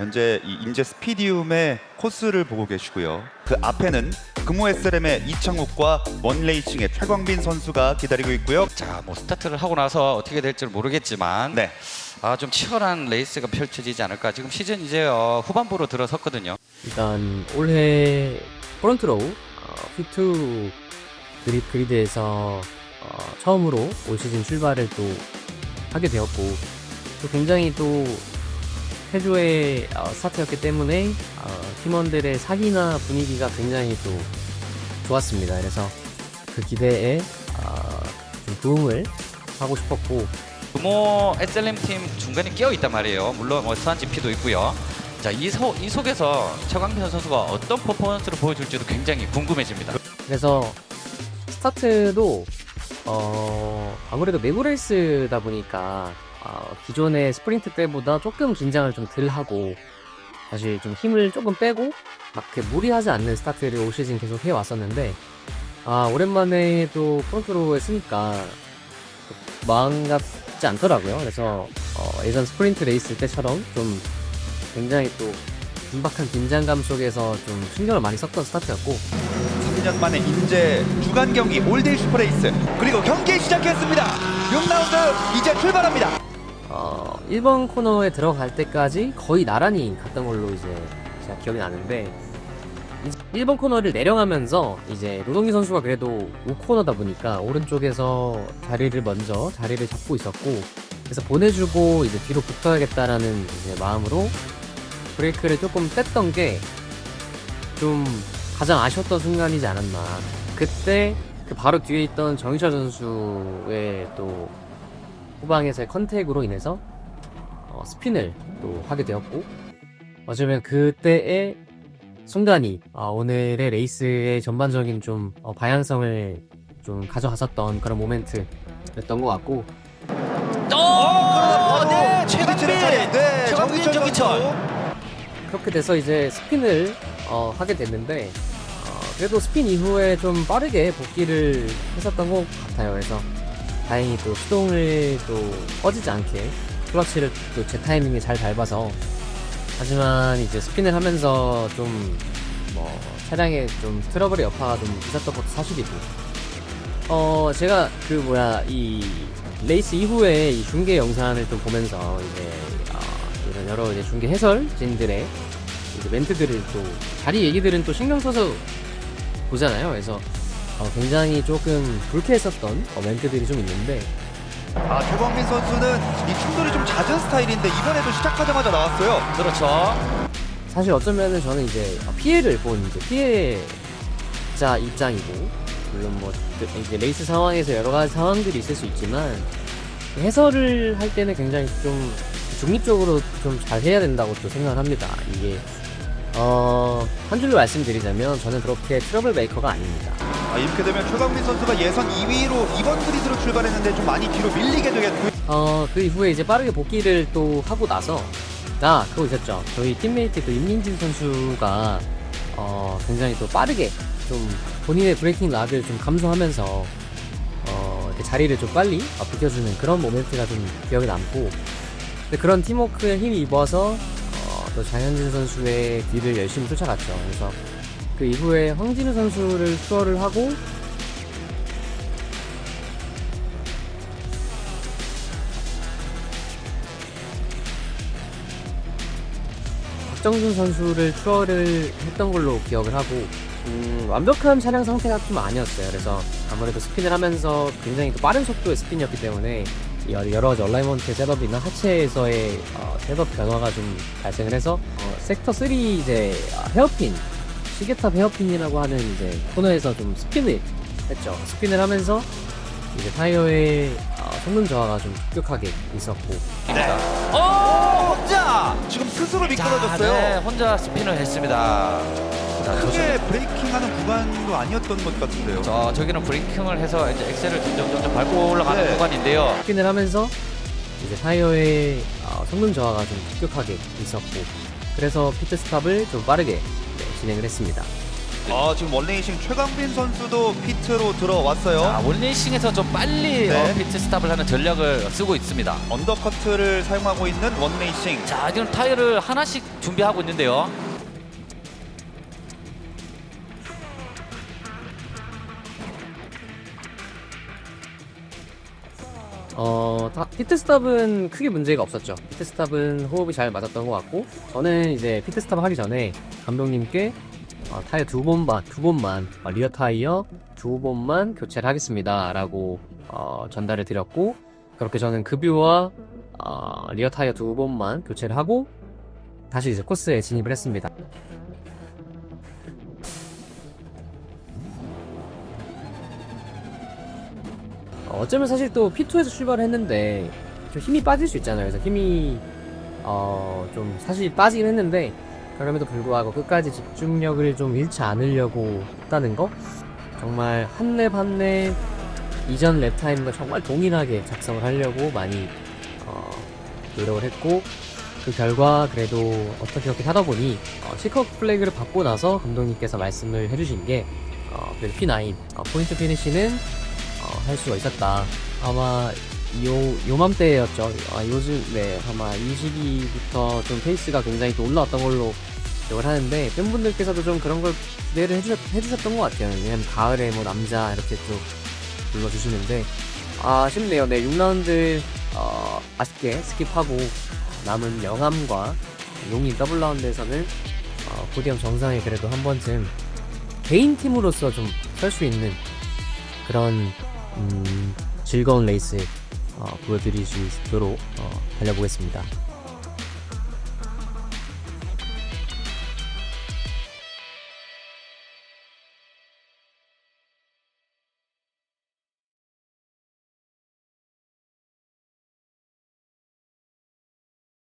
현재 이 인제 스피디움의 코스를 보고 계시고요. 그 앞에는 금호 SRM의 이창욱과 원레이싱의 최광빈 선수가 기다리고 있고요. 자, 뭐 스타트를 하고 나서 어떻게 될지 모르겠지만 네. 아, 좀 치열한 레이스가 펼쳐지지 않을까. 지금 시즌 이제 어, 후반부로 들어섰거든요. 일단 올해 프론트로우 어, P2 그립 그리드에서 어, 처음으로 올 시즌 출발을 또 하게 되었고 또 굉장히 또 해조의 어, 스타트였기 때문에 어, 팀원들의 사기나 분위기가 굉장히 또 좋았습니다. 그래서 그 기대에 어, 좀 도움을 하고 싶었고 금호 SLM 팀 중간에 끼어 있단 말이에요. 물론 뭐 스완 GP도 있고요. 자, 이, 소, 이 속에서 최광빈 선수가 어떤 퍼포먼스를 보여줄지도 굉장히 궁금해집니다. 그래서 스타트도 어 아무래도 메모레이스다 보니까 어, 기존의 스프린트 때보다 조금 긴장을 좀 덜 하고 사실 좀 힘을 조금 빼고 막 무리하지 않는 스타트를 올 시즌 계속 해왔었는데 아 오랜만에 또 프론트로 했으니까 마음 같지 않더라고요. 그래서 어, 예전 스프린트 레이스 때처럼 좀 굉장히 또 긴박한 긴장감 속에서 좀 신경을 많이 썼던 스타트였고 3년 만에 인제 주간 경기 올데이 슈퍼레이스 그리고 경기 시작했습니다. 6라운드 이제 출발합니다. 어, 1번 코너에 들어갈 때까지 거의 나란히 갔던 걸로 이제 제가 기억이 나는데 1번 코너를 내려가면서 이제 노동기 선수가 그래도 우코너다 보니까 오른쪽에서 자리를 먼저 자리를 잡고 있었고 그래서 보내주고 이제 뒤로 붙어야겠다라는 이제 마음으로 브레이크를 조금 뗐던 게 좀 가장 아쉬웠던 순간이지 않았나. 그때 그 바로 뒤에 있던 정희철 선수의 또 후방에서의 컨택으로 인해서 어, 스핀을 또 하게 되었고 어쩌면 그때의 순간이 어, 오늘의 레이스의 전반적인 좀 어, 방향성을 좀 가져갔었던 그런 모멘트였던 것 같고 어, 네, 최광빈! 네, 최광빈, 정기철 정기철. 선수. 그렇게 돼서 이제 스핀을 어, 하게 됐는데 어, 그래도 스핀 이후에 좀 빠르게 복귀를 했었던 것 같아요. 그래서 다행히 또 수동을 또 꺼지지 않게 클러치를 또 제 타이밍에 잘 밟아서 하지만 이제 스핀을 하면서 좀 뭐 차량에 좀 트러블의 여파가 좀 있었던 것도 사실이고 어 제가 그 뭐야 이 레이스 이후에 이 중계 영상을 좀 보면서 이제 어, 이런 여러 이제 중계 해설진들의 이제 멘트들을 또 자리 얘기들은 또 신경 써서 보잖아요. 그래서 어, 굉장히 조금 불쾌했었던 어, 멘트들이 좀 있는데 아, 최광빈 선수는 이 충돌이 좀 잦은 스타일인데 이번에도 시작하자마자 나왔어요. 그렇죠. 사실 어쩌면은 저는 이제 피해를 본 이제 피해자 입장이고 물론 뭐 이제 레이스 상황에서 여러 가지 상황들이 있을 수 있지만 해설을 할 때는 굉장히 좀 중립적으로 좀 잘 해야 된다고 또 생각을 합니다. 이게 어, 한 줄로 말씀드리자면 저는 그렇게 트러블 메이커가 아닙니다. 아, 이렇게 되면 최광빈 선수가 예선 2위로 2번 그리드로 출발했는데 좀 많이 뒤로 밀리게 되겠고요. 어, 그 이후에 이제 빠르게 복귀를 또 하고 나서, 아, 그거 있었죠. 저희 팀메이트 그 임민진 선수가, 어, 굉장히 또 빠르게 좀 본인의 브레이킹 락을 좀 감소하면서, 어, 이렇게 자리를 좀 빨리 어, 비켜주는 그런 모멘트가 좀 기억에 남고, 근데 그런 팀워크에 힘이 입어서, 어, 또 장현진 선수의 뒤를 열심히 쫓아갔죠. 그래서 그 이후에 황진우 선수를 추월을 하고, 박정준 선수를 추월을 했던 걸로 기억을 하고 음, 완벽한 차량 상태가 좀 아니었어요. 그래서 아무래도 스핀을 하면서 굉장히 또 빠른 속도의 스핀이었기 때문에 여러 여러 가지 얼라이먼트 셋업이나 하체에서의 어, 셋업 변화가 좀 발생을 해서 어, 섹터 3 이제 어, 헤어핀 시계탑 헤어핀이라고 하는 이제 코너에서 좀 스핀을 했죠. 스핀을 하면서 이제 타이어의 어, 성능 저하가 좀 급격하게 있었고 어! 혼자 지금 스스로 미끄러졌어요. 네, 혼자 스핀을 했습니다. 자, 크게 브레이킹하는 구간도 아니었던 것 같은데요. 저, 저기는 브레이킹을 해서 이제 엑셀을 점점 점점 밟고 올라가는 네. 구간인데요. 스핀을 하면서 이제 타이어의 어, 성능 저하가 좀 급격하게 있었고 그래서 피트 스탑을 좀 빠르게 네, 진행을 했습니다. 아 지금 원레이싱 최강빈 선수도 피트로 들어왔어요. 자, 원레이싱에서 좀 빨리 네. 어, 피트 스탑을 하는 전략을 쓰고 있습니다. 언더커트를 사용하고 있는 원레이싱. 자, 지금 타이어를 하나씩 준비하고 있는데요. 어, 다- 피트스탑은 크게 문제가 없었죠. 피트스탑은 호흡이 잘 맞았던 것 같고, 저는 이제 피트스탑 하기 전에 감독님께 어, 타이어 두 번만, 두 번만, 어, 리어 타이어 두 번만 교체를 하겠습니다. 라고 어, 전달을 드렸고, 그렇게 저는 급유와 어, 리어 타이어 두 번만 교체를 하고, 다시 이제 코스에 진입을 했습니다. 어, 어쩌면 사실 또 P2에서 출발을 했는데 좀 힘이 빠질 수 있잖아요. 그래서 힘이 어, 좀 사실 빠지긴 했는데 그럼에도 불구하고 끝까지 집중력을 좀 잃지 않으려고 했다는 거 정말 한 랩 한 랩 이전 랩 타임과 정말 동일하게 작성을 하려고 많이 어, 노력을 했고 그 결과 그래도 어떻게 어떻게 하다 보니 어, 시커 플래그를 받고 나서 감독님께서 말씀을 해주신 게 어, 그래도 P9 어, 포인트 피니시는 어, 할 수가 있었다. 아마 요 요맘때였죠. 아, 요즘 네 아마 이 시기부터 좀 페이스가 굉장히 또 올라왔던 걸로 기억을 하는데 팬분들께서도 좀 그런 걸 기대를 해주셨, 해주셨던 것 같아요. 왜냐면 가을에 뭐 남자 이렇게 쭉 불러주시는데 아, 아쉽네요. 네 6라운드 어, 아쉽게 스킵하고 남은 영암과 용인 더블 라운드에서는 어, 포디엄 정상에 그래도 한 번쯤 개인 팀으로서 좀 설 수 있는 그런 음, 즐거운 레이스 어, 보여드릴 수 있도록 어, 달려보겠습니다.